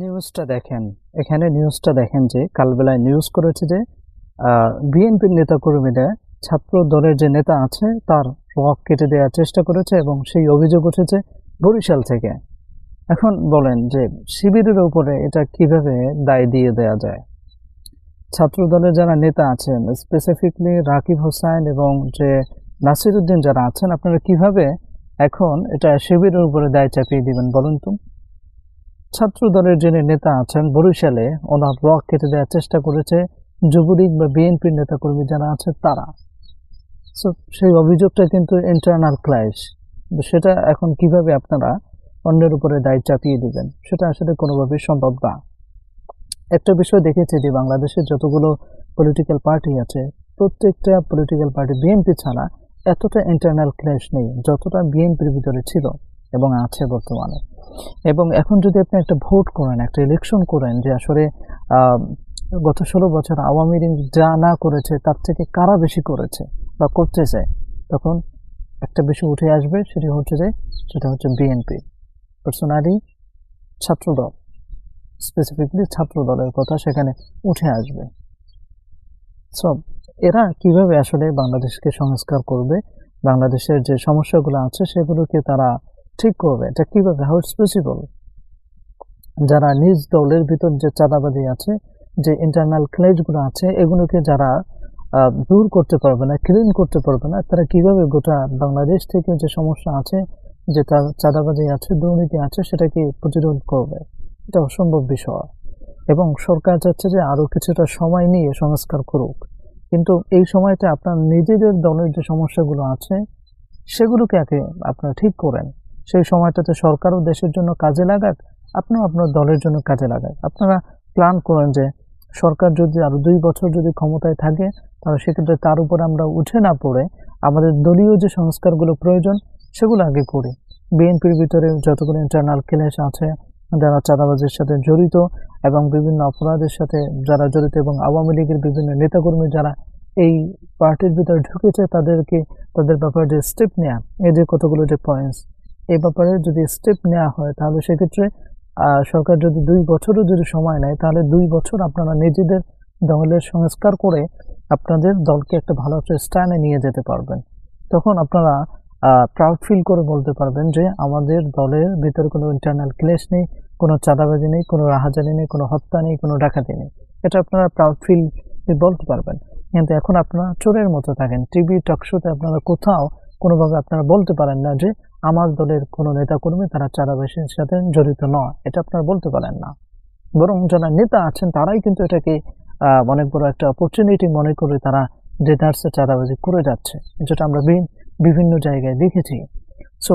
নিউজটা দেখেন। এখানে নিউজটা দেখেন যে কালবেলায় নিউজ করেছে যে বিএনপির নেতাকর্মীরা ছাত্র দলের যে নেতা আছে, তার রক কেটে দেওয়ার চেষ্টা করেছে এবং সেই অভিযোগ উঠেছে বরিশাল থেকে। এখন বলেন যে, শিবিরের উপরে এটা কীভাবে দায় দিয়ে দেওয়া যায়? ছাত্র দলের যারা নেতা আছেন স্পেসিফিকলি রাকিব হোসাইন এবং যে নাসিরুদ্দিন যারা আছেন, আপনারা কীভাবে এখন এটা শিবিরের উপরে দায় চাপিয়ে দিবেন বলুন তো? ছাত্র দলের যিনি নেতা আছেন, বরিশালে ওনার রক কেটে দেওয়ার চেষ্টা করেছে। যুবলীগ বা বিএনপির নেতাকর্মী যারা আছে, তারা। সো সেই অভিযোগটা কিন্তু ইন্টারনাল ক্লাইশ সেটা এখন কীভাবে আপনারা অন্যের উপরে দায় চাপিয়ে দিবেন, সেটা আসলে কোনোভাবেই সম্ভব না। একটা বিষয় দেখেছি যে বাংলাদেশের যতগুলো পলিটিক্যাল পার্টি আছে, প্রত্যেকটা পলিটিক্যাল পার্টি বিএনপি ছাড়া এতটা ইন্টারনাল ক্ল্যাশ নেই, যতটা বিএনপির ভিতরে ছিল। এবং আছে বর্তমানে। এবং এখন যদি আপনি একটা ভোট করেন, একটা ইলেকশন করেন যে আসলে গত ষোলো বছর আওয়ামী লীগ যা না করেছে তার থেকে কারা বেশি করেছে বা করতেছে, তখন একটা বিষয় উঠে আসবে, সেটি হচ্ছে যে, সেটা হচ্ছে বিএনপি পার্সোনালি ছাত্রদল স্পেসিফিকলি ছাত্রদলের কথা সেখানে উঠে আসবে। সো এরা কীভাবে আসলে বাংলাদেশকে সংস্কার করবে, বাংলাদেশের যে সমস্যাগুলো আছে সেগুলোকে তারা ঠিক করবে? এটা কীভাবে? হাউ ইটস পসিবল যারা নিজ দলের ভিতর যে চাঁদাবাজি আছে, যে ইন্টারনাল ক্লেজগুলো আছে, এগুলোকে যারা দূর করতে পারবে না ক্লিন করতে পারবে না, তারা কীভাবে গোটা বাংলাদেশ থেকে যে সমস্যা আছে, যে তার চাঁদাবাজি আছে, দুর্নীতি আছে, সেটাকে প্রতিরোধ করবে? এটা অসম্ভব বিষয়। এবং সরকার চাচ্ছে যে আরও কিছুটা সময় নিয়ে সংস্কার করুক। কিন্তু এই সময়টা আপনার নিজেদের দলের যে সমস্যাগুলো আছে, সেগুলোকে আগে আপনারা ঠিক করেন। সেই সময়টাতে সরকারও দেশের জন্য কাজে লাগাক, আপনার আপনার দলের জন্য কাজে লাগাক। আপনারা প্ল্যান করেন যে সরকার যদি আরও দুই বছর যদি ক্ষমতায় থাকে, তাহলে সেক্ষেত্রে তার উপর আমরা উঠে না পড়ে আমাদের দলীয় যে সংস্কারগুলো প্রয়োজন, সেগুলো আগে করি। বিএনপির ভিতরে যতগুলো ইন্টারনাল ক্লেশ আছে, যারা চাঁদাবাজের সাথে জড়িত এবং বিভিন্ন অপরাধের সাথে যারা জড়িত এবং আওয়ামী লীগের বিভিন্ন নেতাকর্মী যারা এই পার্টির ভিতরে ঢুকেছে, তাদেরকে, তাদের ব্যাপারে যে স্টেপ নেওয়া এই যে কতগুলো যে পয়েন্টস এই ব্যাপারে যদি স্টেপ নেওয়া হয়, তাহলে সেক্ষেত্রে সরকার যদি দুই বছরও যদি সময় নেয়, তাহলে দুই বছর আপনারা নিজেদের দলের সংস্কার করে আপনাদের দলকে একটা ভালো একটা স্ট্যান্ডে নিয়ে যেতে পারবেন। তখন আপনারা প্রাউড ফিল করে বলতে পারবেন যে আমাদের দলের ভিতরে কোনো ইন্টারনাল ক্লেশ নেই, কোনো চাঁদাবাজি নেই, কোনো রাহাজানি নেই, কোনো হত্যা নেই, কোনো ডাকাতি নেই। এটা আপনারা প্রাউড ফিল বলতে পারবেন। কিন্তু এখন আপনারা চোরের মতো থাকেন। টিভি টকশোতে আপনারা কোথাও কোনোভাবে আপনারা বলতে পারেন না যে আমার দলের কোনো নেতাকর্মী তারা চাঁদাবাসীর সাথে জড়িত নয়। এটা আপনারা বলতে পারেন না। বরং যারা নেতা আছেন তারাই কিন্তু এটাকে অনেক বড় একটা অপরচুনিটি মনে করে তারা ডেটার্সে চাঁদাবাজি করে যাচ্ছে, যেটা আমরা বিভিন্ন জায়গায় দেখেছি। সো,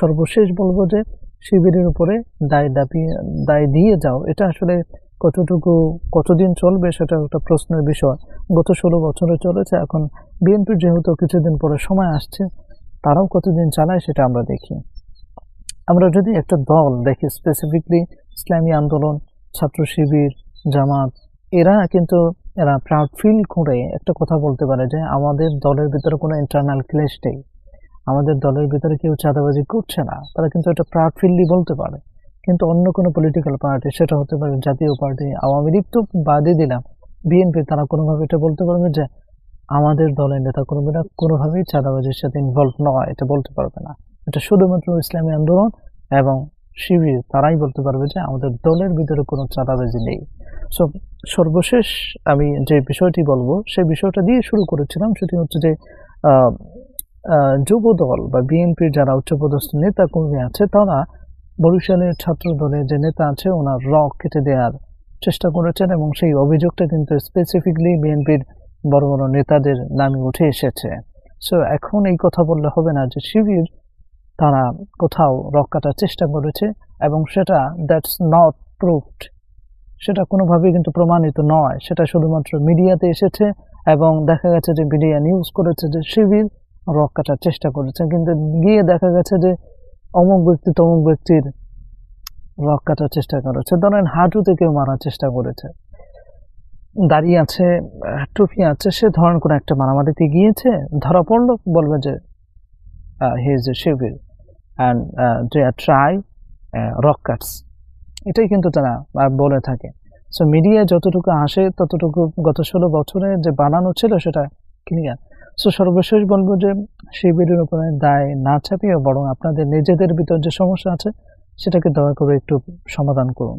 সর্বশেষ বলব যে শিবিরের উপরে দায় দাবি, দায় দিয়ে যাও, এটা আসলে কতটুকু, কতদিন চলবে সেটা একটা প্রশ্নের বিষয়। গত ষোলো বছরে চলেছে, এখন বিএনপির যেহেতু কিছুদিন পরে সময় আসছে তারাও কতদিন চালায় সেটা আমরা দেখি। আমরা যদি একটা দল দেখি স্পেসিফিকলি ইসলামী আন্দোলন, ছাত্র শিবির, জামাত, এরা কিন্তু, এরা প্রাউড ফিল করে একটা কথা বলতে পারে যে আমাদের দলের ভিতরে কোনো ইন্টারনাল ক্লেশ নেই। আমাদের দলের ভিতরে কেউ চাঁদাবাজি করছে না, তারা কিন্তু এটা প্রাউড ফিল্ডই বলতে পারে। কিন্তু অন্য কোনো পলিটিক্যাল পার্টি সেটা হতে পারে জাতীয় পার্টি আওয়ামী লীগ তো বাদই দিলাম। বিএনপি তারা কোনোভাবে এটা বলতে পারবে যে আমাদের দলের নেতা কর্মীরা কোনোভাবেই চাঁদাবাজির সাথে ইনভলভ নয়, এটা বলতে পারবে না। এটা শুধুমাত্র ইসলামী আন্দোলন এবং শিবির, তারাই বলতে পারবে যে আমাদের দলের ভিতরে কোনো চাঁদাবাজি নেই। সো সর্বশেষ আমি যে বিষয়টি বলব, সেই বিষয়টা দিয়ে শুরু করেছিলাম সেটি হচ্ছে যে যুব দল বা বিএনপির যারা উচ্চপদস্থ নেতা কর্মী আছে, তারা বরিশালের ছাত্র দলের যে নেতা আছে, ওনার রক কেটে দেওয়ার চেষ্টা করেছেন এবং সেই অভিযোগটা কিন্তু স্পেসিফিকলি বিএনপির বড় বড় নেতাদের নামে উঠে এসেছে। সো এখন এই কথা বললে হবে না যে শিবির, তারা কোথাও রক কাটার চেষ্টা করেছে এবং সেটা দ্যাটস নট প্রুভড সেটা কোনোভাবেই কিন্তু প্রমাণিত নয়। সেটা শুধুমাত্র মিডিয়াতে এসেছে এবং দেখা গেছে যে মিডিয়া নিউজ করেছে যে শিবির রক কাটার চেষ্টা করেছে। কিন্তু গিয়ে দেখা গেছে যে অমুক ব্যক্তি তমুক ব্যক্তির রক কাটার চেষ্টা করেছে। ধরেন হাঁটুতে কেউ মারার চেষ্টা করেছে। দাঁড়িয়ে আছে টুপি আছে, সে ধরেন কোনো একটা মারামারিতে গিয়েছে, ধরা পড়ল, বলবে যে he is a Shibir, and they are try rock cuts. এটাই কিন্তু তারা বলে থাকে। সো মিডিয়ায় যতটুকু আসে, ততটুকু গত ষোলো বছরে যে বানানো ছিল সেটা ক্লিয়ার সো সর্বশেষ বলব যে, শিবিরের উপরে দায় না চাপিয়ে বরং আপনাদের নিজেদের ভিতর যে সমস্যা আছে, সেটাকে দয়া করে একটু সমাধান করুন।